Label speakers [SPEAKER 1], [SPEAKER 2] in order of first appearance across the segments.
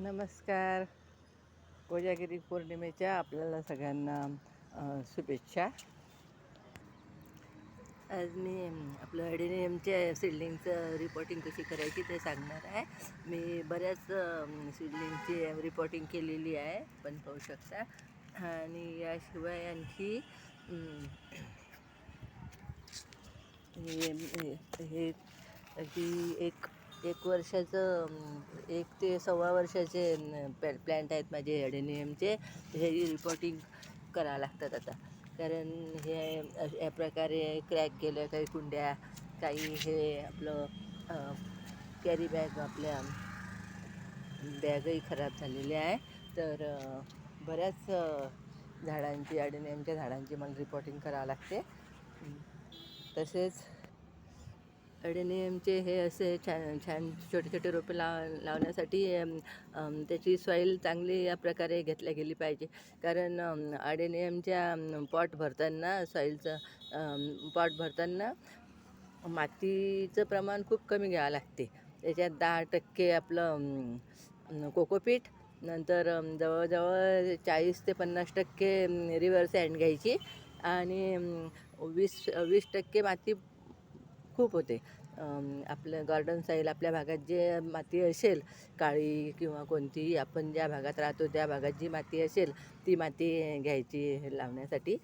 [SPEAKER 1] नमस्कार. कोजागिरी पौर्णिमेच्या आपल्याला सगळ्यांना शुभेच्छा. आज मी आपलं ॲडेनियमच्या सिडलिंगचं रिपोर्टिंग कशी करायची ते सांगणार आहे. मी बऱ्याच सिडलिंगची रिपोर्टिंग केलेली आहे पण पाहू शकता. आणि याशिवाय आणखी हे हे- हे अगदी एक एक वर्षाचं एक ते सव्वा वर्षाचे प्लॅ प्लॅन्ट आहेत माझे ॲडेनियमचे हे रिपोर्टिंग करावं लागतात आता. कारण हे या प्रकारे क्रॅक गेल्या काही कुंड्या काही हे आपलं कॅरी बॅग आपल्या बॅगही खराब झालेली आहे. तर बऱ्याच झाडांची ॲडेनियमच्या झाडांची मला रिपोर्टिंग करावं लागते. तसेच अडेनियमचे हे असे छान छान छोटे छोटे रोपे लाव लावण्यासाठी त्याची सॉईल चांगली या प्रकारे घेतल्या गेली पाहिजे. कारण अडेनियमच्या पॉट भरताना सॉईलचं पॉट भरताना मातीचं प्रमाण खूप कमी घ्यावं लागते. त्याच्यात दहा टक्के आपलं कोकोपीठ कोकोपीट नंतर जवळजवळ चाळीस ते पन्नास टक्के रिव्हर सँड घ्यायची. आणि वीस वीस टक्के माती खूप होते. आपलं गार्डन साईल आपल्या भागात जे माती असेल काळी किंवा कोणतीही आपण ज्या भागात राहतो त्या भागात जी माती असेल ती माती घ्यायची लावण्यासाठी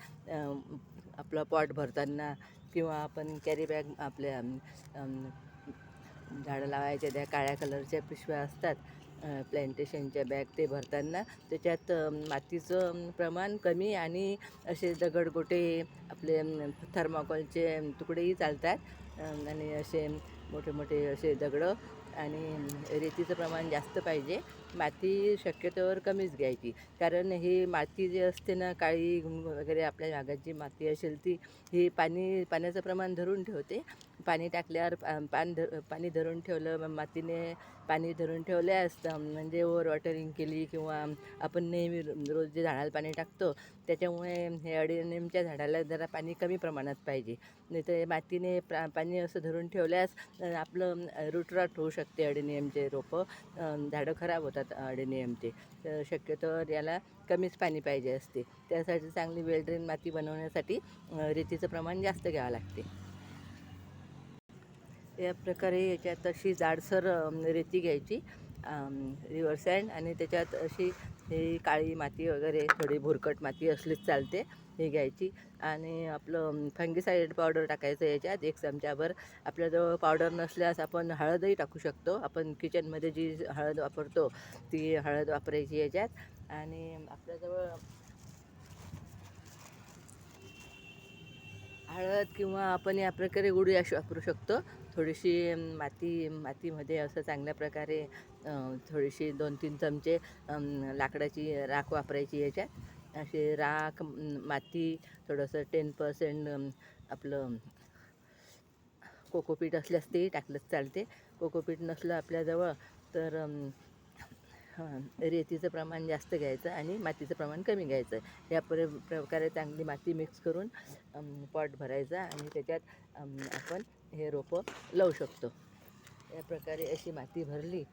[SPEAKER 1] आपलं पॉट भरताना किंवा आपण कॅरी बॅग आपल्या झाडं लावायच्या त्या काळ्या कलरच्या पिशव्या असतात प्लॅन्टेशनच्या बॅग ते भरताना त्याच्यात मातीचं प्रमाण कमी आणि असे दगडगोटे आपले थर्माकॉलचे थर्माकोलचे तुकडेही चालतात. आणि असे मोठे मोठे असे दगडं आणि रेतीचं प्रमाण जास्त पाहिजे. माती शक्यतोवर कमीच घ्यायची. कारण ही माती जी असते ना काळी वगैरे आपल्या भागात जी माती असेल ती ही पाणी पाण्याचं प्रमाण धरून ठेवते. पाणी टाकल्यावर पा पान धर पाणी धरून ठेवलं मातीने पाणी धरून ठेवल्यास म्हणजे ओव्हर वॉटरिंग केली किंवा आपण नेहमी रोज जे झाडाला पाणी टाकतो त्याच्यामुळे हे अडेनियमच्या झाडाला जरा पाणी कमी प्रमाणात पाहिजे. नाही तर मातीने प्रा पाणी असं धरून ठेवल्यास आपलं रूटरॉट होऊ शकते अडेनियमचे रोपं. झाडं खराब होतात अडेनियमचे तर शक्यतोवर याला कमीच पाणी पाहिजे असते. त्यासाठी चांगली वेलड्रेन माती बनवण्यासाठी रेतीचं प्रमाण जास्त घ्यावं लागते. या प्रकारे याच्यात अशी जाडसर रेती घ्यायची. रिव्हर सँड आणि त्याच्यात अशी ही काळी माती वगैरे थोडी भुरकट माती असलीच चालते ही घ्यायची. आणि आपलं फंगीसाईड पावडर टाकायचं याच्यात. एक चमच्यावर आपल्याजवळ पावडर नसल्यास आपण हळदही टाकू शकतो. आपण किचनमध्ये जी हळद वापरतो ती हळद वापरायची याच्यात. आणि आपल्याजवळ हळद किंवा आपण या प्रकारे गुडी अशी वापरू शकतो. थोडीशी माती मातीमध्ये असं चांगल्या प्रकारे थोडीशी दोन तीन चमचे लाकडाची राख वापरायची याच्यात. असे राख माती थोडंसं टेन पर्सेंट आपलं कोकोपीट असल्यास तेही टाकलंच चालते. कोकोपीट नसलं आपल्याजवळ तर हां रेतीचं प्रमाण जास्त घ्यायचं आणि मातीचं प्रमाण कमी घ्यायचं. या प्र प्रकारे चांगली माती मिक्स करून पॉट भरायचा आणि त्याच्यात आपण हे रोपं लावू शकतो. या प्रकारे अशी माती भरली.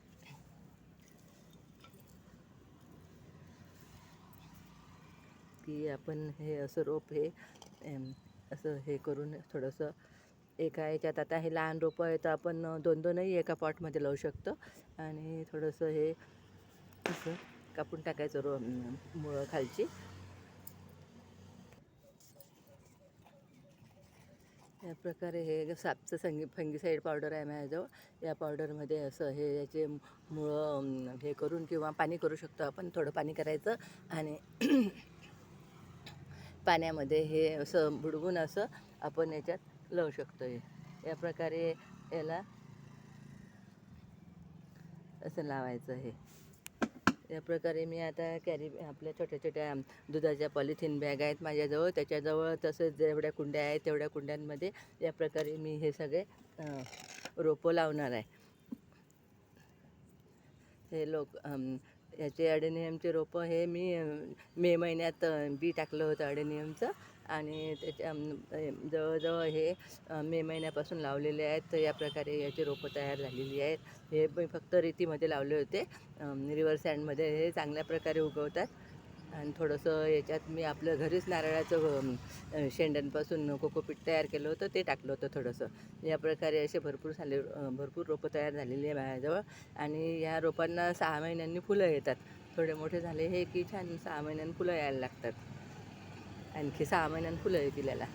[SPEAKER 1] की आपण हे असं रोप हे असं हे करून थोडंसं एका याच्यात आता हे लहान रोपं आहे तर आपण दोन दोनही एका पॉटमध्ये लावू शकतो. आणि थोडंसं हे असं कापून टाकायचं रो मुळं खालची. या प्रकारे हे सापचं संगी फंगीसाईड पावडर आहे माझ्याजवळ. या पावडरमध्ये असं हे याचे मुळं हे करून किंवा पाणी करू शकतो आपण. थोडं पाणी करायचं आणि पाण्यामध्ये हे असं बुडवून असं आपण याच्यात लावू शकतो. हे या प्रकारे याला असं लावायचं हे. या प्रकारे मी आता कॅरी आपल्या छोट्या छोट्या दुधाच्या पॉलिथिन बॅग आहेत माझ्याजवळ. त्याच्याजवळ तसंच जेवढ्या कुंड्या आहेत तेवढ्या कुंड्यांमध्ये या प्रकारे मी हे सगळे रोपं लावणार आहे. हे लोक याचे अडेनियमचे रोपं हे मी मे महिन्यात बी टाकलं होतं अडेनियमचं आणि त्याच्या जवळजवळ हे मे महिन्यापासून लावलेले आहेत. तर या प्रकारे याची रोपं तयार झालेली आहेत. हे मी फक्त रेतीमध्ये लावले होते. रिवर सँडमध्ये हे चांगल्या प्रकारे उगवतात. आणि थोडंसं याच्यात मी आपलं घरीच नारळाचं शेंड्यांपासून कोकोपीट तयार केलं होतं. ते टाकलं होतं थोडंसं. या प्रकारे असे भरपूर झाले भरपूर रोपं तयार झालेली आहे माझ्याजवळ. आणि या रोपांना सहा महिन्यांनी फुलं येतात. थोडे मोठे झाले हे की छान सहा महिन्यांनी फुलं यायला लागतात. आणखी सहा महिन्यानं फुलं येतील याला.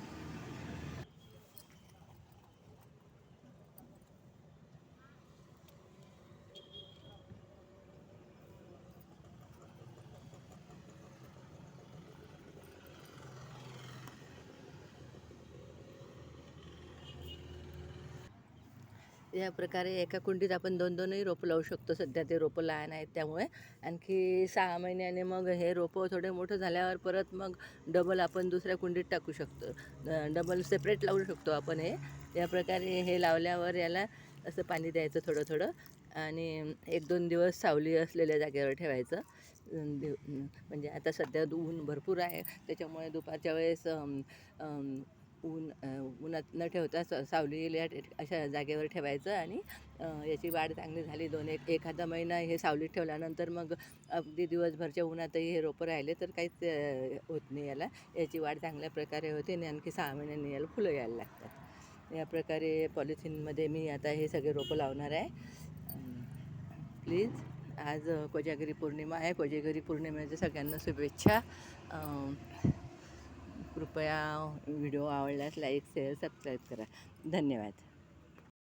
[SPEAKER 1] या प्रकारे एका कुंडीत आपण दोन दोनही रोपं लावू शकतो. सध्या ते रोपं लहान आहेत त्यामुळे. आणखी सहा महिन्याने मग हे रोपं थोडे मोठं झाल्यावर परत मग डबल आपण दुसऱ्या कुंडीत टाकू शकतो. डबल सेपरेट लावू शकतो आपण हे. या प्रकारे हे लावल्यावर याला असं पाणी द्यायचं थोडं थोडं. आणि एक दोन दिवस सावली असलेल्या जागेवर ठेवायचं. दिव- म्हणजे आता सध्या ऊन भरपूर आहे. त्याच्यामुळे दुपारच्या वेळेस ऊन उन्हात न ठेवता स सावलीला अशा जागेवर ठेवायचं आणि याची वाढ चांगली झाली. दोन एक एखादा महिना हे सावलीत ठेवल्यानंतर मग अगदी दिवसभरच्या उन्हातही हे रोपं राहिले तर काहीच होत नाही याला. याची वाढ चांगल्या प्रकारे होते आणि आणखी सहा महिन्यांनी याला फुलं यायला लागतात. या प्रकारे पॉलिथिनमध्ये मी आता हे सगळे रोपं लावणार आहे. प्लीज आज कोजागिरी पौर्णिमा आहे. कोजागिरी पौर्णिमेच्या सगळ्यांना शुभेच्छा. कृपया व्हिडिओ आवडल्यास लाईक शेअर सबस्क्राईब करा. धन्यवाद.